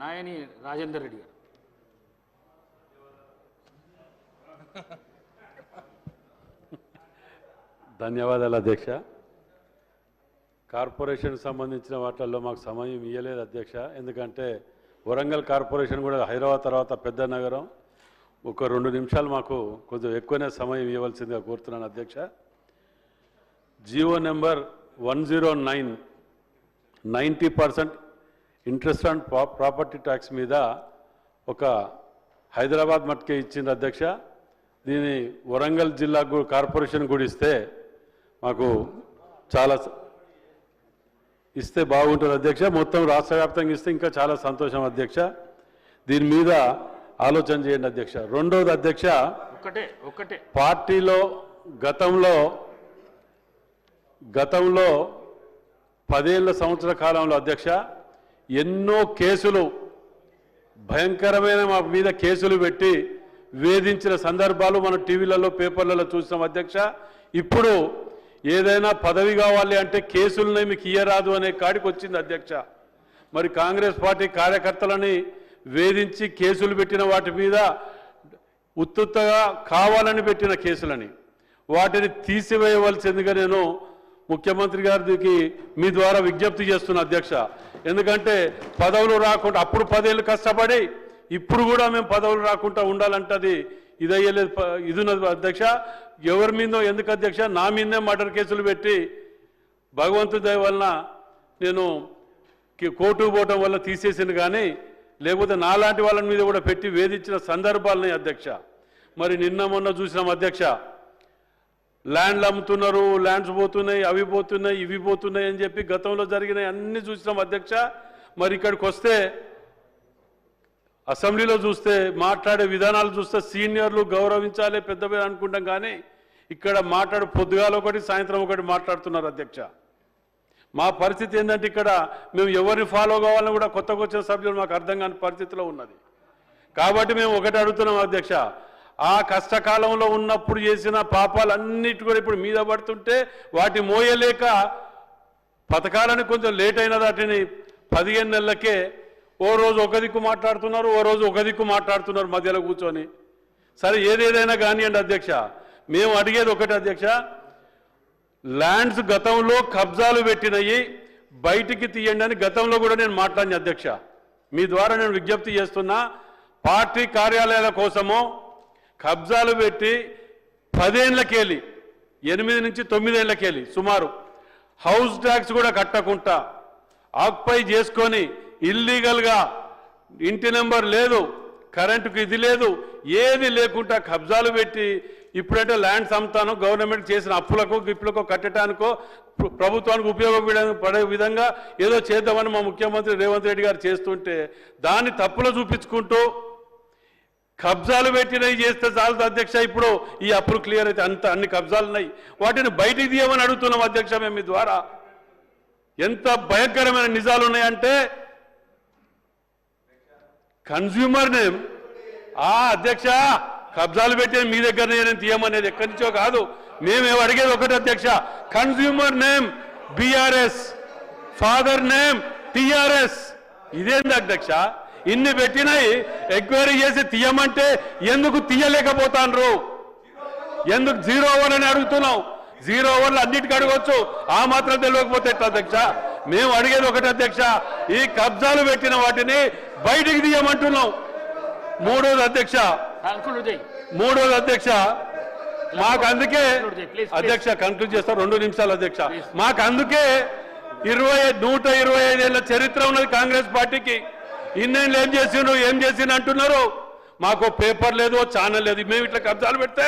నాయని రాజేందర్ రెడ్డి గారు. ధన్యవాదాలు అధ్యక్ష. కార్పొరేషన్ సంబంధించిన వాటిల్లో మాకు సమయం ఇవ్వలేదు అధ్యక్ష. ఎందుకంటే వరంగల్ కార్పొరేషన్ కూడా హైదరాబాద్ తర్వాత పెద్ద నగరం. ఒక రెండు నిమిషాలు మాకు కొంచెం ఎక్కువనే సమయం ఇవ్వవలసిందిగా కోరుతున్నాను అధ్యక్ష. Jio number one zero nine ninety percent interest and property tax మీద ఒక హైదరాబాద్ మట్కే ఇచ్చింది అధ్యక్ష. దీని వరంగల్ జిల్లా కార్పొరేషన్ కూడా ఇస్తే మాకు చాలా ఇస్తే బాగుంటుంది అధ్యక్ష. మొత్తం రాష్ట్ర వ్యాప్తంగా ఇస్తే ఇంకా చాలా సంతోషం అధ్యక్ష. దీని మీద ఆలోచన చేయండి అధ్యక్ష. రెండోది అధ్యక్ష ఒక్కటే ఒక్కటే. పార్టీలో గతంలో గతంలో పదేళ్ళ సంవత్సర కాలంలో అధ్యక్ష ఎన్నో కేసులు భయంకరమైన మా మీద కేసులు పెట్టి వేధించిన సందర్భాలు మనం టీవీలలో పేపర్లలో చూసినాం అధ్యక్ష. ఇప్పుడు ఏదైనా పదవి కావాలి అంటే కేసులనే మీకు ఇయ్యరాదు అనే కాడికి వచ్చింది అధ్యక్ష. మరి కాంగ్రెస్ పార్టీ కార్యకర్తలని వేధించి కేసులు పెట్టిన వాటి మీద ఉత్తుత్తగా కావాలని పెట్టిన కేసులని వాటిని తీసివేయవలసిందిగా నేను ముఖ్యమంత్రి గారికి మీ ద్వారా విజ్ఞప్తి చేస్తున్న అధ్యక్ష. ఎందుకంటే పదవులు రాకుండా అప్పుడు పదేళ్ళు కష్టపడి ఇప్పుడు కూడా మేము పదవులు రాకుండా ఉండాలంటది ఇది అయ్యలేదు ఇది ఉన్నది అధ్యక్ష. ఎవరి మీదో ఎందుకు అధ్యక్ష? నా మీదే మర్డర్ కేసులు పెట్టి భగవంతుడి దయ వలన నేను కోర్టు కోర్టుకు పోవటం వల్ల తీసేసింది కానీ లేకపోతే నాలాంటి వాళ్ళ మీద కూడా పెట్టి వేధించిన సందర్భాలని అధ్యక్ష. మరి నిన్న మొన్న చూసినాం అధ్యక్ష. ల్యాండ్లు అమ్ముతున్నారు ల్యాండ్స్ పోతున్నాయి అవి పోతున్నాయి ఇవి పోతున్నాయి అని చెప్పి గతంలో జరిగిన అన్ని చూసినాం అధ్యక్ష. మరి ఇక్కడికి వస్తే అసెంబ్లీలో చూస్తే మాట్లాడే విధానాలు చూస్తే సీనియర్లు గౌరవించాలి పెద్ద పెద్ద అనుకుంటాం కానీ ఇక్కడ మాట్లాడు పొద్దుగాల ఒకటి సాయంత్రం ఒకటి మాట్లాడుతున్నారు అధ్యక్ష. మా పరిస్థితి ఏంటంటే ఇక్కడ మేము ఎవరిని ఫాలో కావాలని కూడా కొత్తగా వచ్చిన సభ్యులు మాకు అర్థం కాని పరిస్థితిలో ఉన్నది. కాబట్టి మేము ఒకటి అడుగుతున్నాం అధ్యక్ష ఆ కష్టకాలంలో ఉన్నప్పుడు చేసిన పాపాలన్నిటి కూడా ఇప్పుడు మీద పడుతుంటే వాటి మోయలేక పథకాలని కొంచెం లేట్ అయిన వాటిని పదిహేను నెలలకే ఓ రోజు ఒక దిక్కు మాట్లాడుతున్నారు ఓ రోజు ఒక దిక్కు మాట్లాడుతున్నారు మధ్యలో కూర్చొని. సరే ఏదేదైనా కానివ్వండి అధ్యక్ష. మేము అడిగేది ఒకటి అధ్యక్ష. ల్యాండ్స్ గతంలో కబ్జాలు పెట్టినవి బయటికి తీయండి అని గతంలో కూడా నేను మాట్లాడిన అధ్యక్ష. మీ ద్వారా నేను విజ్ఞప్తి చేస్తున్నా పార్టీ కార్యాలయాల కోసమో కబ్జాలు పెట్టి పదేళ్ళకెళ్ళి ఎనిమిది నుంచి తొమ్మిదేళ్ళకెళ్ళి సుమారు హౌస్ ట్యాక్స్ కూడా కట్టకుండా ఆక్పై చేసుకొని ఇల్లీగల్గా ఇంటి నెంబర్ లేదు కరెంటుకు ఇది లేదు ఏది లేకుండా కబ్జాలు పెట్టి ఇప్పుడంటే ల్యాండ్స్ అమ్ముతాను గవర్నమెంట్ చేసిన అప్పులకు గిప్పులకు కట్టడానికో ప్రభుత్వానికి ఉపయోగపడే పడే విధంగా ఏదో చేద్దామని మా ముఖ్యమంత్రి రేవంత్ రెడ్డి గారు చేస్తుంటే దాన్ని తప్పులో చూపించుకుంటూ కబ్జాలు పెట్టినవి చేస్తే చాలు అధ్యక్ష. ఇప్పుడు ఈ అప్పులు క్లియర్ అయితే అంత అన్ని కబ్జాలు ఉన్నాయి వాటిని బయటికి తీయమని అడుగుతున్నాం అధ్యక్ష మేము మీ ద్వారా. ఎంత భయంకరమైన నిజాలు ఉన్నాయంటే కన్స్యూమర్ నేమ్ ఆ అధ్యక్ష కబ్జాలు పెట్టే మీ దగ్గర నేను తీయమనేది ఎక్కడి నుంచో కాదు. మేమేం అడిగేది ఒకటి అధ్యక్ష. Consumer name BRS father name TRS ఇదేంది అధ్యక్ష? ఇన్ని పెట్టినాయి ఎంక్వైరీ చేసి తీయమంటే ఎందుకు తీయలేకపోతాండ్రు ఎందుకు జీరో ఓవర్ అని అడుగుతున్నాం జీరో ఓవర్లు అన్నిటికీ అడగవచ్చు ఆ మాత్రం తెలియకపోతే ఎట్లా అధ్యక్ష? మేము అడిగేది ఒకటి అధ్యక్ష ఈ కబ్జాలు పెట్టిన వాటిని బయటికి తీయమంటున్నాం మూడోది అధ్యక్ష. మూడోది అధ్యక్ష. మాకు అందుకే. అధ్యక్ష కంక్లూడ్ చేస్తా రెండు నిమిషాలు అధ్యక్ష. మాకు అందుకే ఇరవై నూట ఇరవై ఐదేళ్ళ చరిత్ర ఉన్నది కాంగ్రెస్ పార్టీకి. ఇన్నేళ్ళు ఏం చేసిండ్రు ఏం చేసిండు అంటున్నారు. మాకు పేపర్ లేదు ఛానల్ లేదు. మేము ఇట్లా కబ్జాలు పెడితే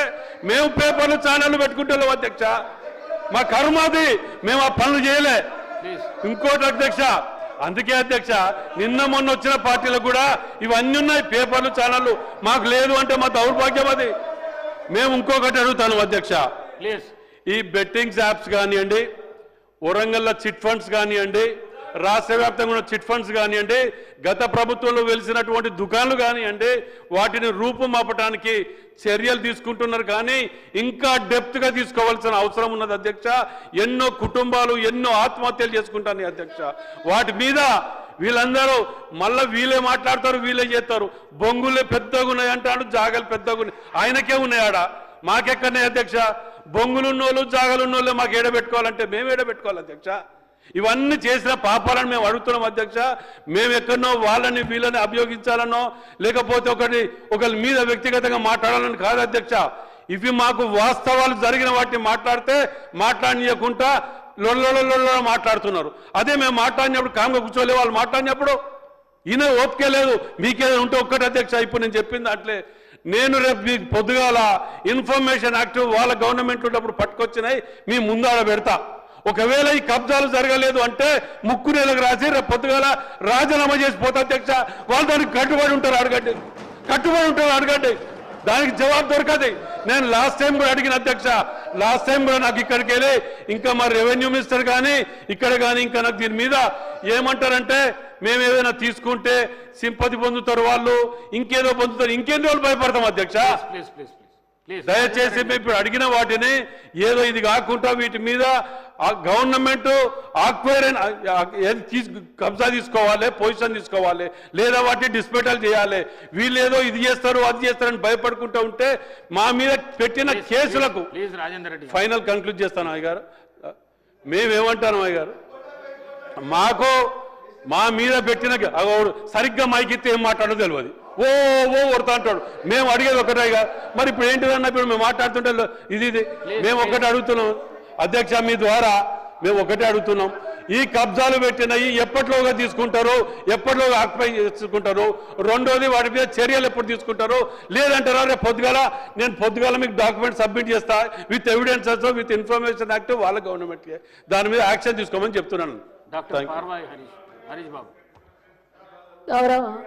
మేము పేపర్లు ఛానల్ పెట్టుకుంటాం అధ్యక్ష. మా కర్మాది మేము ఆ పనులు చేయలే. ఇంకోటి అధ్యక్ష అందుకే అధ్యక్ష నిన్న మొన్న వచ్చిన పార్టీలకు కూడా ఇవన్నీ ఉన్నాయి. పేపర్లు ఛానళ్ళు మాకు లేదు అంటే మా దౌర్భాగ్యం అది. మేము ఇంకొకటి అడుగుతాను అధ్యక్ష. ప్లీజ్ ఈ బెట్టింగ్స్ యాప్స్ కానివ్వండి వరంగల్లో చిట్ ఫండ్స్ కానివ్వండి రాష్ట్ర వ్యాప్తంగా ఉన్న చిట్ ఫండ్స్ కానివ్వండి గత ప్రభుత్వంలో వెలిసినటువంటి దుకాణాలు కానివ్వండి వాటిని రూపుమాపటానికి చర్యలు తీసుకుంటున్నారు. కానీ ఇంకా డెప్త్గా తీసుకోవాల్సిన అవసరం ఉన్నది అధ్యక్ష. ఎన్నో కుటుంబాలు ఎన్నో ఆత్మహత్యలు చేసుకుంటాను అధ్యక్ష. వాటి మీద వీళ్ళందరూ మళ్ళా వీళ్ళే మాట్లాడతారు వీళ్ళే చేస్తారు. బొంగులే పెద్దగా ఉన్నాయి అంటాడు జాగలు పెద్దగా ఉన్నాయి. ఆయనకే ఉన్నాయి ఆడ. మాకెక్కడనే అధ్యక్ష? బొంగులున్నోళ్ళు జాగలున్నోళ్ళు మాకు ఏడబెట్టుకోవాలంటే మేము ఏడబెట్టుకోవాలి అధ్యక్ష. ఇవన్నీ చేసిన పాపాలను మేము అడుగుతున్నాం అధ్యక్ష. మేము ఎక్కడనో వాళ్ళని వీళ్ళని అభియోగించాలనో లేకపోతే ఒకటి ఒకరి మీద వ్యక్తిగతంగా మాట్లాడాలని కాదు అధ్యక్ష. ఇవి మాకు వాస్తవాలు జరిగిన వాటిని మాట్లాడితే మాట్లాడనీయకుండా లొల్లొల్లొల్ల మాట్లాడుతున్నారు. అదే మేము మాట్లాడినప్పుడు కామ్గా కూర్చోలే వాళ్ళు మాట్లాడినప్పుడు ఈయన ఓపిక లేదు. మీకేదో ఉంటే ఒక్కటి అధ్యక్ష ఇప్పుడు నేను చెప్పింది అట్లే. నేను రేపు మీకు పొద్దుగాల ఇన్ఫర్మేషన్ యాక్ట్ వాళ్ళ గవర్నమెంట్ ఉన్నప్పుడు పట్టుకొచ్చినాయి మీ ముందాడ పెడతా. ఒకవేళ ఈ కబ్జాలు జరగలేదు అంటే ముక్కు నెలకు రాసి పొద్దుగాల రాజీనామా చేసి పోతా అధ్యక్ష. వాళ్ళు దానికి కట్టుబడి ఉంటారు అడగండి. కట్టుబడి ఉంటారు అడగండి. దానికి జవాబు దొరకదు. నేను లాస్ట్ టైం కూడా అడిగిన అధ్యక్ష లాస్ట్ టైం కూడా నాకు ఇక్కడికి వెళ్ళి ఇంకా మా రెవెన్యూ మినిస్టర్ కానీ ఇక్కడ కానీ ఇంకా నాకు దీని మీద ఏమంటారంటే మేము ఏదైనా తీసుకుంటే సింపతి పొందుతారు వాళ్ళు ఇంకేదో పొందుతారు. ఇంకెన్ని రోజులు భయపడతాం అధ్యక్ష? దయచేసి మేము ఇప్పుడు అడిగిన వాటిని ఏదో ఇది కాకుండా వీటి మీద ఆ గవర్నమెంట్ ఆక్వైర్ ఏది తీసు కబ్జా తీసుకోవాలి పొజిషన్ తీసుకోవాలి లేదా వాటిని డిస్పెటల్ చేయాలి. వీళ్ళు ఏదో ఇది చేస్తారు అది చేస్తారని భయపడుకుంటూ ఉంటే మా మీద పెట్టిన కేసులకు ఫైనల్ కంక్లూడ్ చేస్తాను అయ్య గారు మేమేమంటాను అయ్య గారు మాకు మా మీద పెట్టిన సరిగ్గా మైకిస్తే ఏం మాట్లాడో తెలియదు ఓ ఓ కొడతా అంటాడు. మేము అడిగేది ఒకటే ఇక మరి ఇప్పుడు ఏంటిదన్న ఇప్పుడు మేము మాట్లాడుతుంటే ఇది మేము ఒకటే అడుగుతున్నాం. అధ్యక్ష మీ ద్వారా మేము ఒకటే అడుగుతున్నాం. ఈ కబ్జాలు పెట్టినవి ఎప్పటిలోగా తీసుకుంటారు? ఎప్పటిలోగా ఆక్యుపై చేసుకుంటారు? రెండోది వాటి మీద చర్యలు ఎప్పుడు తీసుకుంటారు? లేదంటారా? రేపు పొద్దుగాల నేను పొద్దుగాల మీకు డాక్యుమెంట్ సబ్మిట్ చేస్తా. With evidences with information act వాళ్ళ గవర్నమెంట్ దాని మీద యాక్షన్ తీసుకోమని చెప్తున్నాను. డాక్టర్ పార్వాయి హరీష్ హరీష్ బాబు. గౌరవ